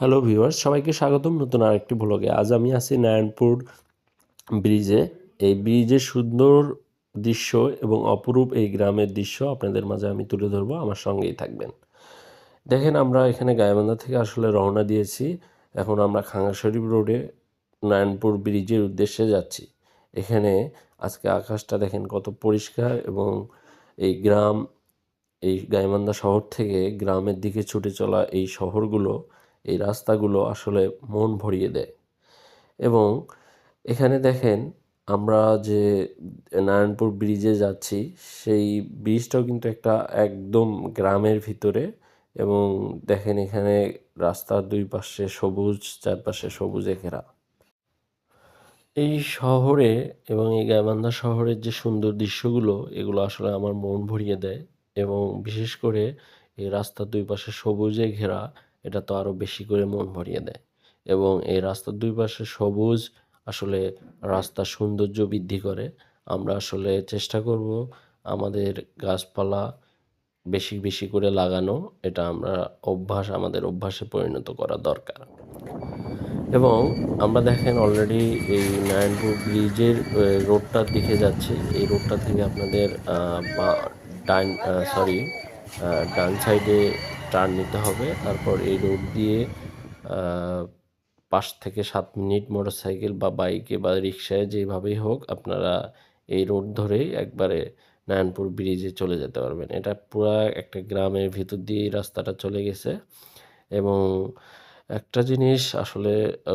Hello viewers সবাইকে স্বাগতম নতুন আরেকটি ব্লগে আজ আমি আছি নারায়ণপুর ব্রিজে। এই ব্রিজের সুন্দর দৃশ্য এবং অপরূপ এই গ্রামের দৃশ্য আপনাদের মাঝে আমি তুলে ধরবো। আমার সঙ্গেই থাকবেন। দেখেন, আমরা এখানে গায়েবান্ধা থেকে আসলে রওনা দিয়েছি। এখন আমরা খাঙ্গা শরীফ রোডে নারায়ণপুর ব্রিজের উদ্দেশ্যে যাচ্ছি। এখানে আজকে আকাশটা দেখেন কত পরিষ্কার এবং এই গ্রাম, এই গাইবান্ধা শহর থেকে গ্রামের দিকে ছুটে চলা এই শহরগুলো এই রাস্তাগুলো আসলে মন ভরিয়ে দেয়। এবং এখানে দেখেন আমরা যে নারায়ণপুর ব্রিজে যাচ্ছি, সেই ব্রিজটাও কিন্তু একটা একদম গ্রামের ভিতরে এবং দেখেন এখানে রাস্তার দুই পাশে সবুজ চারপাশে সবুজে ঘেরা এই শহরে এবং এই গাইবান্ধা শহরের যে সুন্দর দৃশ্যগুলো, এগুলো আসলে আমার মন ভরিয়ে দেয় এবং বিশেষ করে এই রাস্তার দুই পাশে সবুজে ঘেরা এটা তো আরও বেশি করে মন ভরিয়ে দেয়। এবং এই রাস্তার দুই পাশে সবুজ, আসলে রাস্তার সৌন্দর্য বৃদ্ধি করে। আমরা আসলে চেষ্টা করব আমাদের গাছপালা বেশি বেশি করে লাগানো। এটা আমরা অভ্যাস, আমাদের অভ্যাসে পরিণত করা দরকার। এবং আমরা দেখেন অলরেডি এই নারায়ণপুর ব্রিজের রোডটার দিকে যাচ্ছে। এই রোডটা থেকে আপনাদের বা- ডান সরি ডান সাইডে টার্ন নিতে হবে। তারপর এই রোড দিয়ে পাঁচ থেকে সাত মিনিট মোটরসাইকেল বা বাইকে বা রিক্সায় যেভাবেই হোক আপনারা এই রোড ধরেই একবারে নারায়ণপুর ব্রিজে চলে যেতে পারবেন। এটা পুরা একটা গ্রামের ভিতর দিয়ে রাস্তাটা চলে গেছে। এবং একটা জিনিস আসলে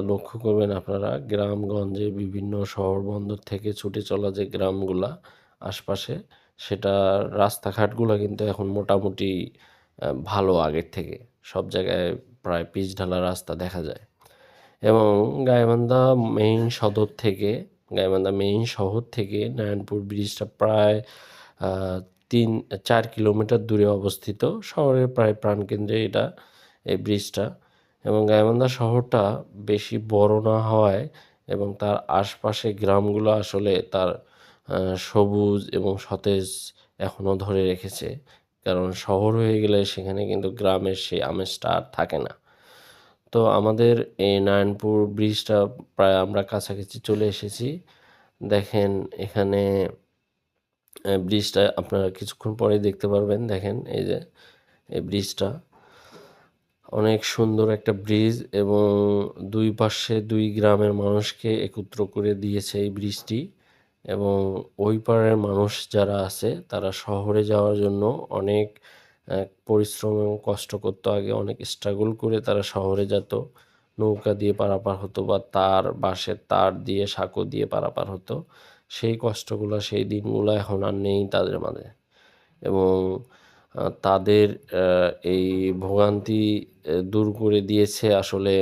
লক্ষ্য করবেন আপনারা, গ্রামগঞ্জে বিভিন্ন শহর বন্দর থেকে ছুটে চলা যে গ্রামগুলা আশপাশে সেটা রাস্তাঘাটগুলো কিন্তু এখন মোটামুটি ভালো আগের থেকে। সব জায়গায় প্রায় পিচ ঢালা রাস্তা দেখা যায়। এবং গাইবান্ধা মেইন সদর থেকে, গাইবান্ধা মেইন শহর থেকে নারায়ণপুর ব্রিজটা প্রায় তিন, চার কিলোমিটার দূরে অবস্থিত। শহরের প্রায় প্রাণকেন্দ্রে এটা, এই ব্রিজটা এবং গাইবান্ধা শহরটা বেশি বড় না হওয়ায় এবং তার আশপাশে গ্রামগুলো আসলে তার সবুজ এবং সতেজ এখনও ধরে রেখেছে। কারণ শহর হয়ে গেলে সেখানে কিন্তু গ্রামের সেই আমেজটা আর থাকে না। তো আমাদের এই নারায়ণপুর ব্রিজটা প্রায় আমরা কাছাকাছি চলে এসেছি। দেখেন এখানে ব্রিজটা আপনারা কিছুক্ষণ পরে দেখতে পারবেন। দেখেন এই যে, এই ব্রিজটা। অনেক সুন্দর একটা ব্রিজ এবং দুই পাশে দুই গ্রামের মানুষকে একত্র করে দিয়েছে এই ব্রিজটি। এবং ওই পাড়ের মানুষ যারা আছে, তারা শহরে যাওয়ার জন্য অনেক পরিশ্রম এবং কষ্ট করতো। আগে অনেক স্ট্রাগল করে তারা শহরে যেত। নৌকা দিয়ে পারাপার হতো বা তার বাঁশের তার দিয়ে সাঁকো দিয়ে পারাপার হতো। সেই কষ্টগুলো, সেই দিনগুলো এখন আর নেই তাদের মাঝে। এবং তাদের এই ভোগান্তি দূর করে দিয়েছে আসলে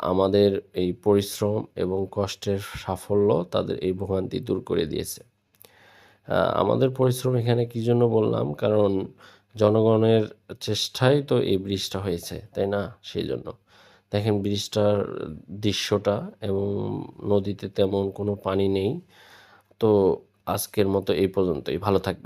আমাদের এই পরিশ্রম এবং কষ্টের সাফল্য তাদের এই ভোগান্তি দূর করে দিয়েছে। আমাদের পরিশ্রম এখানে কি জন্য বললাম? কারণ জনগণের চেষ্টায় তো এই ব্রিজটা হয়েছে, তাই না? সেই জন্য। দেখেন, ব্রিজটার দৃশ্যটা এবং নদীতে তেমন কোনো পানি নেই। তো আজকের মতো এই পর্যন্তই। ভালো থাকবেন।